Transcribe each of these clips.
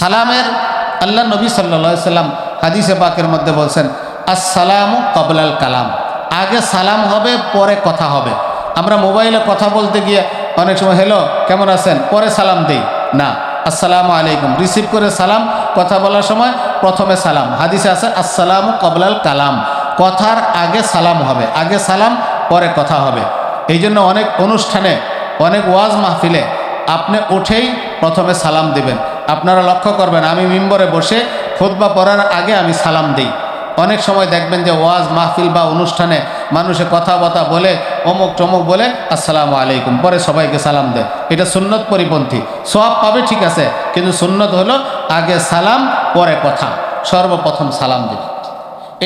সালামের আল্লাহ নবী সাল্লা সাল্লাম হাদিসে পাকের মধ্যে বলছেন, আসসালামু কবলাল কালাম। আগে সালাম হবে, পরে কথা হবে। আমরা মোবাইলে কথা বলতে গিয়ে অনেক সময়, হ্যালো, কেমন আছেন? পরে সালাম দেই। না, আসসালামু আলাইকুম। রিসিভ করে সালাম, কথা বলার সময় প্রথমে সালাম। হাদিসে আছে, আসসালামু কবলাল কালাম। কথার আগে সালাম হবে। আগে সালাম, পরে কথা হবে। এই জন্য অনেক অনুষ্ঠানে, অনেক ওয়াজ মাহফিলে আপনি উঠেই প্রথমে সালাম দিবেন। আপনারা লক্ষ্য করবেন, আমি মিম্বরে বসে খুতবা পড়ার আগে আমি সালাম দিই। অনেক সময় দেখবেন যে ওয়াজ, মাহফিল বা অনুষ্ঠানে মানুষে কথা কথাবার্তা বলে, অমুক টমুক বলে, আসসালামু আলাইকুম পরে সবাইকে সালাম দেয়। এটা সুন্নত পরিপন্থী। সব পাবে ঠিক আছে, কিন্তু সুন্নত হলো আগে সালাম, পরে কথা। সর্বপ্রথম সালাম দেবে।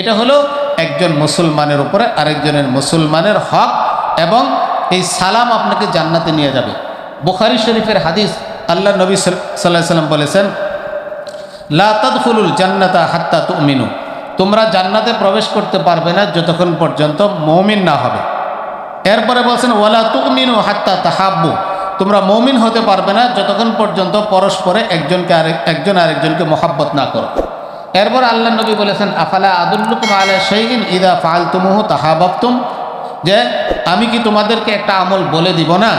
এটা হলো একজন মুসলমানের উপরে আরেকজনের মুসলমানের হক এবং এই সালাম আপনাকে জান্নাতে নিয়ে যাবে। বুখারি শরীফের হাদিস আল্লাহ নবী সাল্লাহ সাল্লাম বলেছেন লাতাদফুলুল জান্নাতা হাত্তা তুমিনু। তোমরা জান্নাতে প্রবেশ করতে পারবে না যতক্ষণ পর্যন্ত মৌমিন না হবে। এরপরে বলছেন, ওয়ালা তুমিনু হাত্তা তাহাব্বু। তোমরা মৌমিন হতে পারবে না যতক্ষণ পর্যন্ত পরস্পরে একজনকে আরেক একজন আরেকজনকে মহাব্বত না করো। এরপর আল্লাহ নবী বলেছেন, আফালা আদুল্লুকুম আলা শৈগিন ইদা ফাল তুমুহ তাহাবাবতুম? যে, আমি কি তোমাদেরকে একটা আমল বলে দিব না?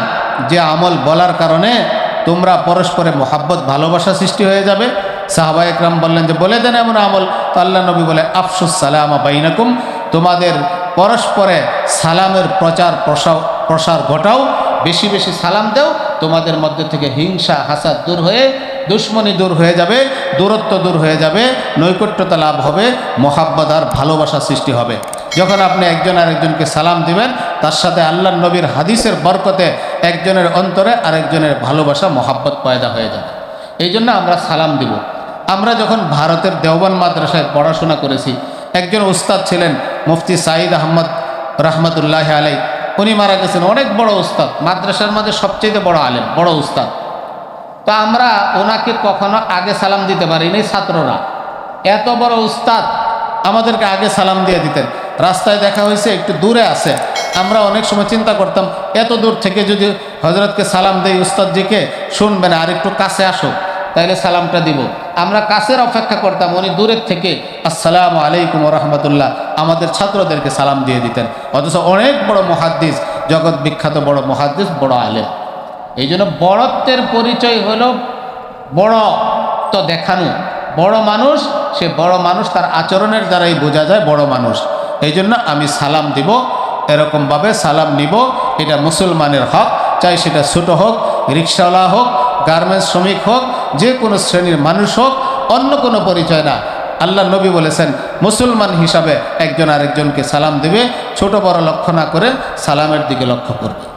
যে আমল বলার কারণে তোমরা পরস্পরে মোহাব্বত, ভালোবাসা সৃষ্টি হয়ে যাবে। সাহাবা একরাম বললেন যে, বলে দেন এমন আমল। তো আল্লাহ নবী বলে, আফসুস সালামা বাইনাকুম। তোমাদের পরস্পরে সালামের প্রচার প্রসার প্রসার ঘটাও। বেশি বেশি সালাম দেও। তোমাদের মধ্যে থেকে হিংসা, হাসাদ দূর হয়ে, দুশ্মনী দূর হয়ে যাবে, দূরত্ব দূর হয়ে যাবে, নৈকট্যতা লাভ হবে, মোহাব্বত আর ভালোবাসা সৃষ্টি হবে। যখন আপনি একজন আরেকজনকে সালাম দিবেন, তার সাথে আল্লাহ নবীর হাদিসের বরকতে একজনের অন্তরে আরেকজনের ভালোবাসা, মহাব্বত পয়দা হয়ে যাবে। এই জন্য আমরা সালাম দিব। আমরা যখন ভারতের দেওবান মাদ্রাসায় পড়াশোনা করেছি, একজন উস্তাদ ছিলেন মুফতি সাঈদ আহমদ রহমতুল্লাহ আলাই উনি মারা গেছেন। অনেক বড় উস্তাদ, মাদ্রাসার মধ্যে সবচেয়ে বড় আলেম, বড় উস্তাদ। তো আমরা ওনাকে কখনো আগে সালাম দিতে পারিনি ছাত্ররা। এত বড় উস্তাদ আমাদেরকে আগে সালাম দিয়ে দিতেন। রাস্তায় দেখা হয়েছে, একটু দূরে আছে। আমরা অনেক সময় চিন্তা করতাম, এত দূর থেকে যদি হজরতকে সালাম দেই উস্তাদজিকে, শুনবেন আর একটু কাছে আসো তাইলে সালামটা দিব। আমরা কাছের অপেক্ষা করতাম, উনি দূরের থেকে, আসসালামু আলাইকুম রহমতুল্লাহ। আমাদের ছাত্রদেরকে সালাম দিয়ে দিতেন। অথচ অনেক বড় মহাদ্দিস, জগৎ বিখ্যাত বড় মহাদ্দিস, বড় আলেম। এই জন্য বড়ত্বের পরিচয় হলো বড় তো দেখানো। বড় মানুষ, সে বড় মানুষ, তার আচরণের দ্বারাই বোঝা যায় বড় মানুষ। এই জন্য আমি সালাম দিব, এরকমভাবে সালাম নিব। এটা মুসলমানের হক, চাই সেটা ছোট হোক, রিক্সাওয়ালা হোক, গার্মেন্টস শ্রমিক হোক, যে কোনো শ্রেণির মানুষ হোক, অন্য কোনো পরিচয় না। আল্লাহ নবী বলেছেন, মুসলমান হিসাবে একজন আরেকজনকে সালাম দেবে, ছোট বড় লক্ষ্য না করে সালামের দিকে লক্ষ্য করবে।